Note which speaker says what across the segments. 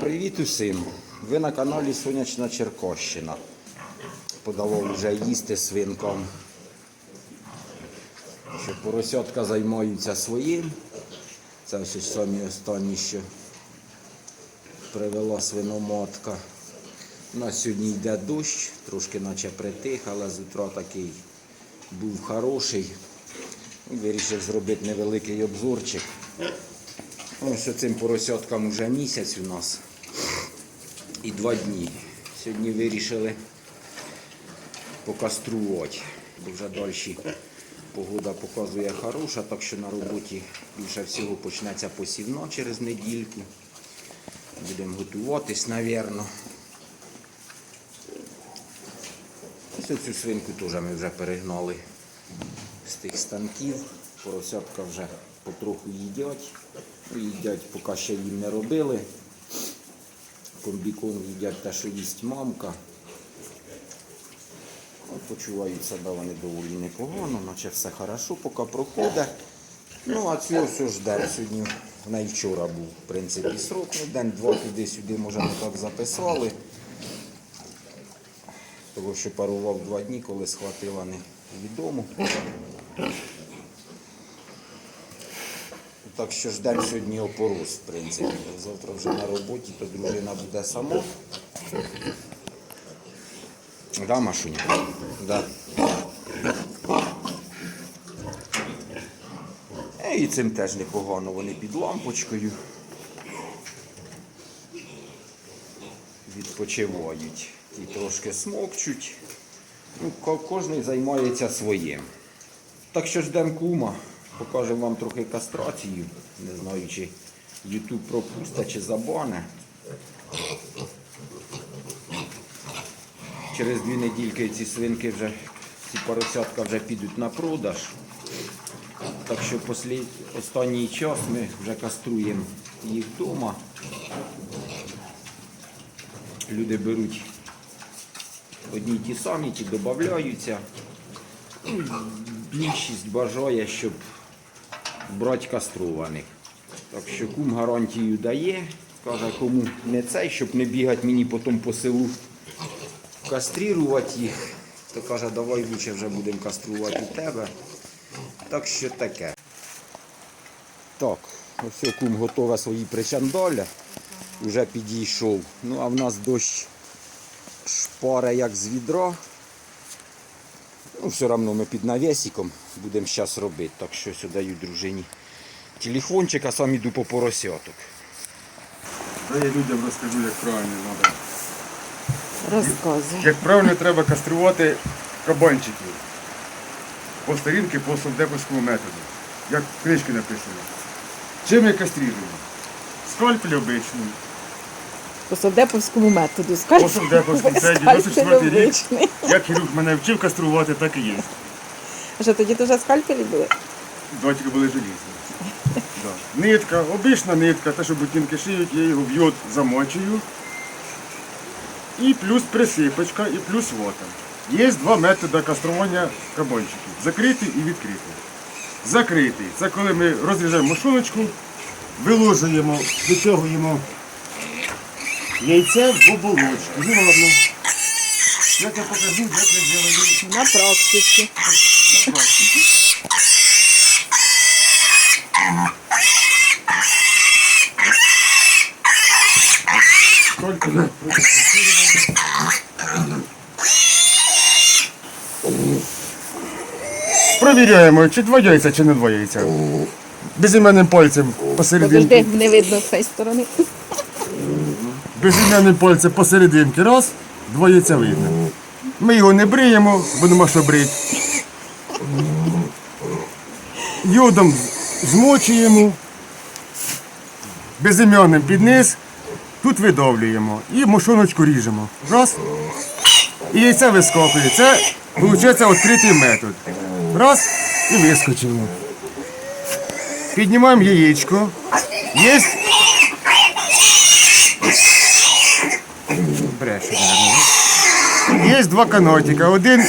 Speaker 1: Привіт усім! Ви на каналі Сонячна Черкощина. Подало вже їсти свинкам. Що поросятка займаються своїм. Це ось самі останні, що привела свиномотка. У нас сьогодні йде дощ, трошки наче притих, але з утра такий був хороший. Вирішив зробити невеликий обзорчик. Ось цим поросяткам вже місяць у нас і два дні. Сьогодні вирішили покаструвати, бо вже далі погода показує хороша, так що на роботі більше всього почнеться посівна через недільку. Будемо готуватись, напевно. Ось цю свинку теж ми вже перегнали з тих станків. Поросятка вже потроху їдять. Їдять, поки ще їм не робили. Комбікон їдять те, що їсть мамка. От почувають себе вони доволі непогано, наче все хорошо, поки проходить. Ну, а цього все жде. Сьогодні, в неї вчора був, в принципі, срок. Ну, день-два туди-сюди, може, не так записали. Того, що парував два дні, коли схватила невідомо. Так що ждемо сьогодні опорос, в принципі. Завтра вже на роботі, то дружина буде сама. Да, Машуня? Да. Е, І цим теж непогано, вони під лампочкою. Відпочивають. Ті трошки смокчуть. Ну, ко- кожен займається своїм. Так що ждемо кума. Покажемо вам трохи кастрацію. Не знаю, чи YouTube пропусте, чи забане. Через дві недільки ці свинки вже, ці поросятка вже підуть на продаж. Так що послід... останній час ми вже каструємо їх вдома. Люди беруть одні ті самі, ті додаються. Більшість бажає, щоб брати кастрованих. Так що кум гарантію дає. Каже, кому не цей, щоб не бігати мені потім по селу каструвати їх. То каже, давай лучше вже будемо каструвати тебе. Так що таке. Так, ось кум готове свої причандоля. Вже підійшов. Ну а в нас дощ шпаре як з відра. Ну, все одно ми під навісиком будемо зараз робити. Так що сюди даю дружині телефончик, а сам іду по поросяток.
Speaker 2: Та я людям розкажу, як правильно треба.
Speaker 3: Розказуй.
Speaker 2: Як правильно треба каструвати кабанчиків. По сторінки по совдеповському методу. Як в книжці написано. Чим я кастрирую? Скальпель обичний.
Speaker 3: По совдеповському методу.
Speaker 2: По
Speaker 3: Скальпель
Speaker 2: совдеповському це
Speaker 3: скальпель
Speaker 2: 94 рік.
Speaker 3: обичний.
Speaker 2: Як хірург мене вчив каструвати, так і є.
Speaker 3: А що тоді теж скальпелі були?
Speaker 2: Датчики були желізні. Да. Нитка, обична нитка, те, що бутінки шиють, я його йод замочую. І плюс присипочка, і плюс вота. Є два методи кастрування кабанчиків. Закритий і відкритий. Закритий. Це коли ми розрізаємо мошоночку, виложуємо, витягуємо яйце в оболочку. Я покажу, як я делаю
Speaker 3: На практиці.
Speaker 2: на практиці. Только на Провіряємо, чи два яйця, чи не два яйця. Безіменним пальцем посерединки.
Speaker 3: Подожди, не видно з цієї сторони.
Speaker 2: Безіменним пальцем посерединки. Раз, яйця видно. Ми його не бриємо, бо нема що брити. Йодом змочуємо. Безім'яним під. Тут видавлюємо і мошоночку ріжемо. Раз. І яйце вискакує. Це виходить відкритий метод. Раз і вискочило. Піднімаємо яєчко. Є. два канатика. Один.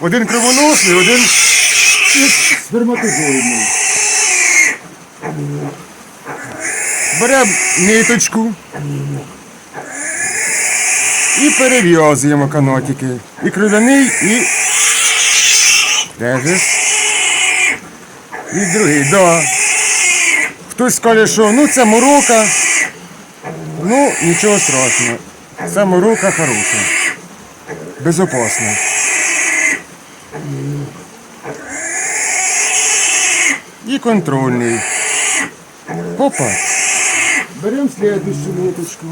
Speaker 2: Один кривоносний, один сперматозоїдний. Беремо ниточку і перев'язуємо канатики. І кров'яний, і Держиш. І другий, да. Хтось скаже, що ну це морока. Ну, нічого страшного. Це морока хороша. Безопасна. І контрольний. Опа. Беремо слідущу ниточку.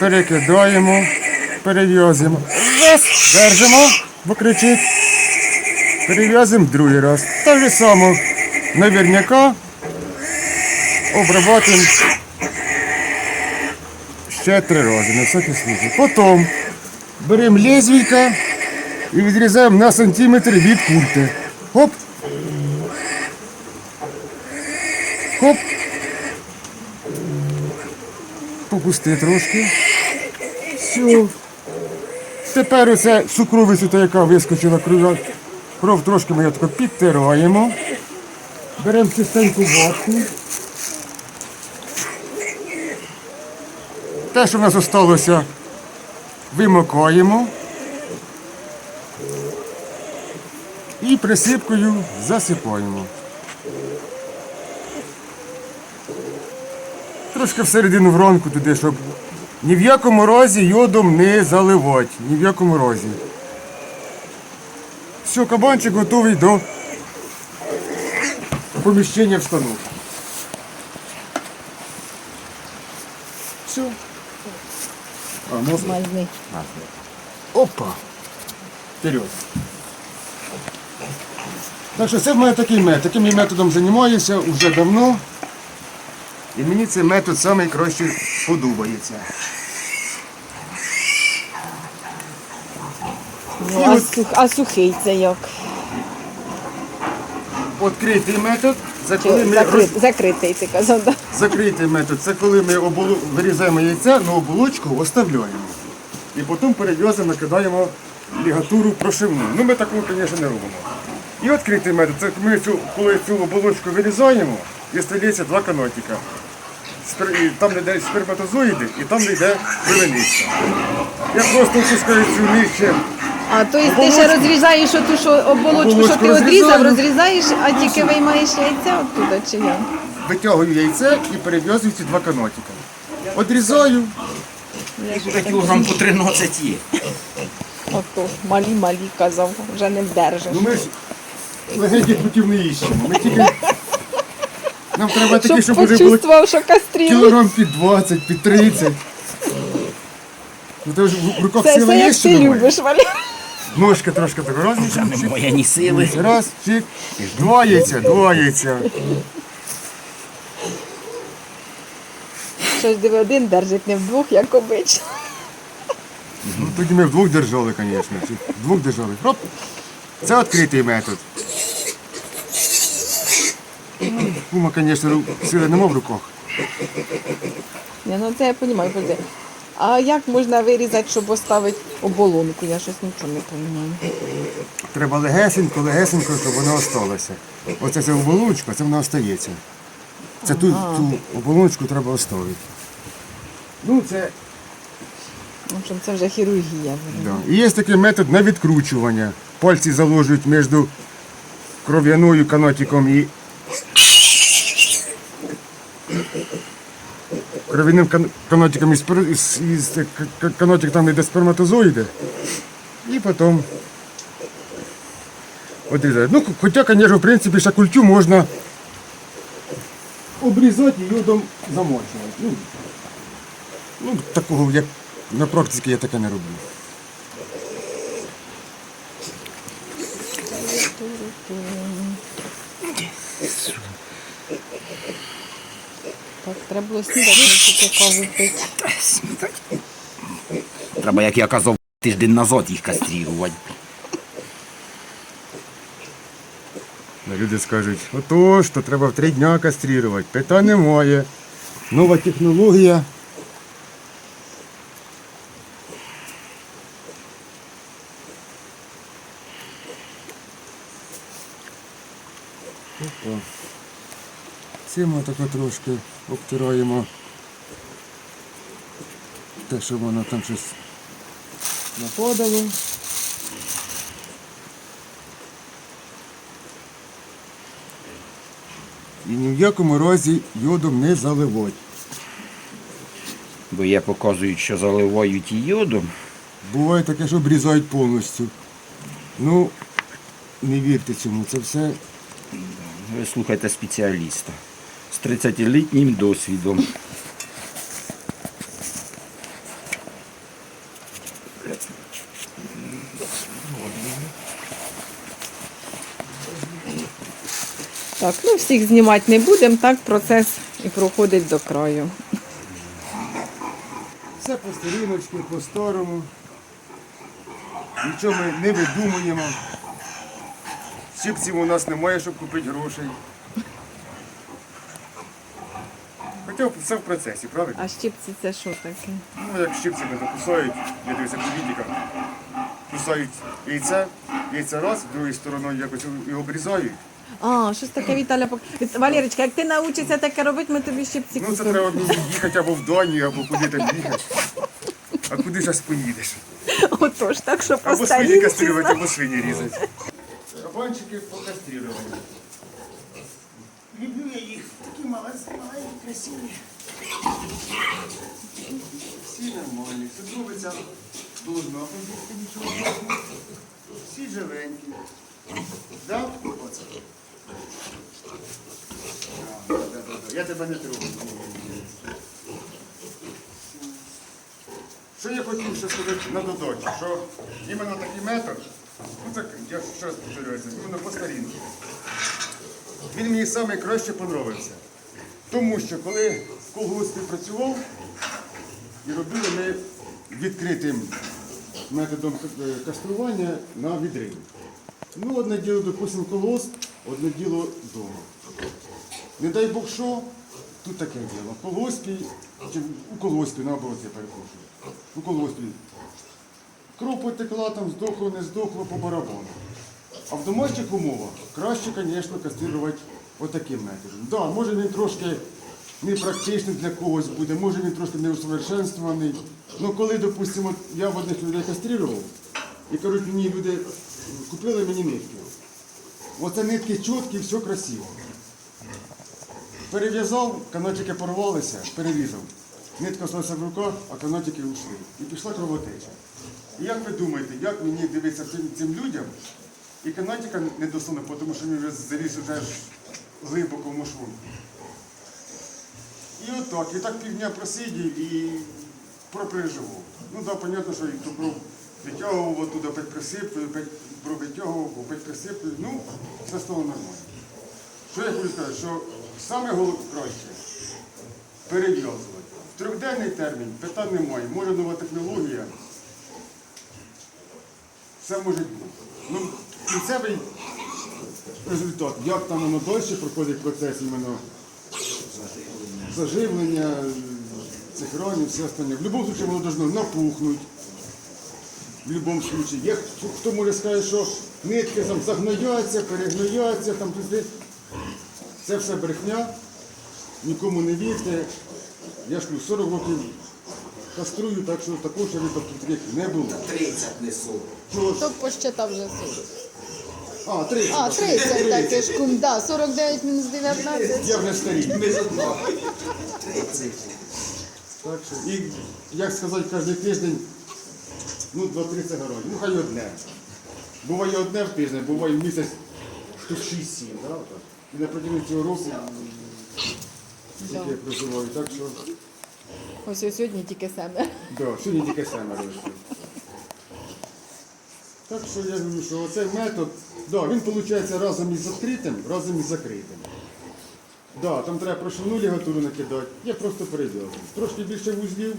Speaker 2: Перекидаємо, перев'язуємо. Раз, держимо, бо кричить. Перев'язуємо другий раз. Так же само. Наверняка обрабатуємо ще три рази, на всякий случай. Потім беремо лезвійка і відрізаємо на сантиметр від культи. Хоп. Хоп. Попусти трошки. Все. Тепер оце цукровицю, та яка вискочила кров, кров трошки ми тако підтираємо. Беремо чистеньку ватку. Те, що в нас залишилося, вимокаємо. І присипкою засипаємо. Трошки всередину вронку туди, щоб ні в якому разі йодом не заливати. Ні в якому разі. Все, кабанчик готовий до поміщення в станок. Все. А, ну,
Speaker 3: Мазний.
Speaker 2: Опа. Вперед. Так що це в мене такий метод. Таким я методом займаюся вже давно. І мені цей метод найкраще подобається.
Speaker 3: Ну, а, сух, а сухий це як?
Speaker 2: Відкритий метод це коли ми
Speaker 3: закрит,
Speaker 2: роз-
Speaker 3: закритий, ти казав, да?
Speaker 2: закритий метод це коли ми оболу... вирізаємо яйця, на оболочку оставляємо. І потім перев'язуємо, накидаємо лігатуру прошивну. Ну ми такого, звісно, не робимо. І відкритий метод це ми цю, коли цю оболочку вирізаємо і стається два канотика. Там не йде сперматозоїди і там не йде кровяниця. Я просто опускаю цю нижче.
Speaker 3: А то есть ти ще розрізаєш оту, що оболочку, що ти одрізав, розрізаєш, а тільки виймаєш яйця оттуда, чи як?
Speaker 2: Витягую яйце і перев'язую ці два канотика. Одрізаю,
Speaker 1: Кілограм по 13 є.
Speaker 3: Ото, малі-малі казав, вже не вдержиш.
Speaker 2: Ну ми ж легеньких путів не іщемо. Ми тільки. Нам треба такі,
Speaker 3: Щоб
Speaker 2: щоб вже були
Speaker 3: почувствував, що кастріли.
Speaker 2: кілограм під 20, під 30. Ну то ж в руках
Speaker 3: Це,
Speaker 2: сила
Speaker 3: це
Speaker 2: є,
Speaker 3: як
Speaker 2: що
Speaker 3: ти
Speaker 2: немає?
Speaker 3: любиш, Валер.
Speaker 2: Ножка трошки так раз,
Speaker 1: Це не моя ні сили.
Speaker 2: раз, чик, два яйця, два яйця.
Speaker 3: Щось диви, один держить, не вдвох, як обично.
Speaker 2: Ну тоді ми вдвох держали, звісно. Чи Вдвох держали. Хоп. Це відкритий метод. Ну, Кума, звісно, сили нема в руках.
Speaker 3: Ні, ну це я розумію, подожди. А як можна вирізати, щоб оставити оболонку? Я щось нічого не розумію.
Speaker 2: Треба легесенько, легесенько, щоб воно осталося. Оце це оболоночка, це вона остається. Це ту, ту оболоночку треба оставити. Ну, це.
Speaker 3: В общем, це вже хірургія.
Speaker 2: Да. І є такий метод на відкручування. Пальці заложують між кров'яною канатиком і кров'яним кан- канатиком із, із, із к- к- канатик там йде сперматозоїди. І потім одрізають. Ну, хоча, звісно, в принципі, ще культю можна обрізати і йодом замочувати. Ну, ну, такого, як на практиці я таке не роблю.
Speaker 3: Так, треба було снідати, тільки каву пити.
Speaker 1: Треба, як я казав, тиждень назад їх кастрірувати.
Speaker 2: Ну, Люди скажуть, отож, то треба в три дня каструвати. Питань немає. Нова технологія. Цим ми тако трошки обтираємо те, що воно там щось нападало. І ні в якому разі йодом не заливати.
Speaker 1: Бо є показують, що заливають і йодом.
Speaker 2: Буває таке, що обрізають повністю. Ну, не вірте цьому, це все
Speaker 1: Ви слухайте спеціаліста з 30-літнім досвідом.
Speaker 3: Так, ну всіх знімати не будемо, так процес і проходить до краю.
Speaker 2: Все по старіночці, по старому. Нічого ми не видумуємо. Щипців у нас немає, щоб купити грошей. Хоча все в процесі, правильно?
Speaker 3: А щипці це що таке?
Speaker 2: Ну, як щипцями то кусають, я дивився по відікам, кусають яйце, яйце раз, другою стороною якось його обрізають.
Speaker 3: А, щось таке Віталя пок... Віт- Валерочка, як ти навчишся таке робити, ми тобі щипці
Speaker 2: Ну це
Speaker 3: купимо.
Speaker 2: треба мені їхати або в Данію, або куди там їхати. А куди зараз поїдеш?
Speaker 3: Отож, так що
Speaker 2: Або свині кастрювати, або свині різати. Кабанчики покастріровані.
Speaker 4: Люблю я їх. Такі маленькі, маленькі, красиві.
Speaker 2: Всі нормальні, побігти, нічого страшного. Всі живенькі. Да? Оце. Я тебе не трогаю. Що я хотів ще сказати на додачу, що іменно такий метод, ну так, я ще раз повторююся, іменно по старінку. Він мені найкраще подобався. Тому що коли в колгоспі працював, і робили ми відкритим методом е, кастрування на відрив. Ну, одне діло, допустимо, колосп, одне діло вдома. Не дай Бог що, тут таке діло. В колгоспі, чи у колгоспі, наоборот, я перепрошую. У колгоспі. Кров потекла, там здохло, не здохло по барабану. А в домашніх умовах краще, звісно, каструвати отаким методом. Да, може він трошки непрактичний для когось буде, може він трошки не усовершенствований. Ну коли, допустимо, я в одних людей кастрував, і кажуть, мені люди купили мені нитки. Оце нитки чіткі, все красиво. Перев'язав, канатики порвалися, перерізав. Нитка залишилася в руках, а канатики ушли. І пішла кровотеча. І як ви думаєте, як мені дивитися цим людям, і канатика не досуне, тому що він вже заліз вже глибоко в мошву. І отак, і так півдня просидів і пропереживав. Ну так, да, зрозуміло, що і то кров витягував, оттуда опять присиплю, опять кров витягував, опять присиплю. Ну, все стало нормально. Що я хочу сказати, що саме головне краще перев'язувати. В трьохденний термін питань немає. Може нова технологія. Все може бути. Ну, кінцевий результат, як там воно далі проходить процес іменно заживлення цих ранів, все остальне. В будь-якому випадку воно должно напухнути. В будь-якому випадку. Є хто- хто може сказати, що нитки там загнояться, перегнояться, там туди. Це все брехня, нікому не вірте. Я ж 40 років каструю, так що такого ще випадків таких не було.
Speaker 1: 30 несу.
Speaker 2: Чого ж?
Speaker 5: Хто посчитав вже 40?
Speaker 2: А, 30.
Speaker 5: А, 30, так, це ж кум, да, 49 мінус 19.
Speaker 2: Я вже старий.
Speaker 1: Ми з одного. 30.
Speaker 2: Так що, і, як сказати, кожен тиждень, ну, 2-3 це. Ну, хай одне. Буває одне в тиждень, буває в місяць штук 6-7, да, отак. І на протягом цього року, яке я проживаю, так що,
Speaker 5: Ось ось сьогодні тільки семеро.
Speaker 2: да, сьогодні тільки семеро. Так що я говорю, що оцей метод, да, він виходить разом із відкритим, разом із закритим. Да, там треба прошивну лігатуру накидати, я просто перев'язую. Трошки більше вузлів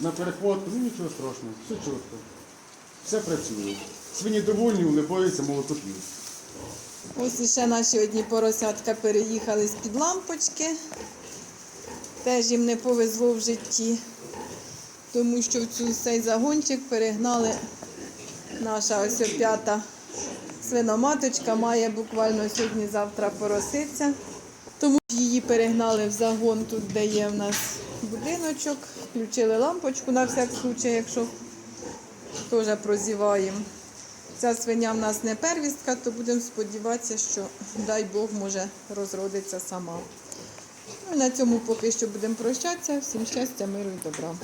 Speaker 2: на перехватку, ну нічого страшного, все чітко. Все працює. Свині довольні, улибаються, молоко п'ють.
Speaker 3: Ось іще наші одні поросятка переїхали з-під лампочки. Теж їм не повезло в житті, тому що в цей загончик перегнали наша ось п'ята Свиноматочка має буквально сьогодні-завтра пороситься. Тому її перегнали в загон тут, де є в нас будиночок. Включили лампочку на всяк случай, якщо теж прозіваємо. Ця свиня в нас не первістка, то будемо сподіватися, що дай Бог може розродиться сама. Ну, на цьому поки що будемо прощатися. Всім щастя, миру і добра.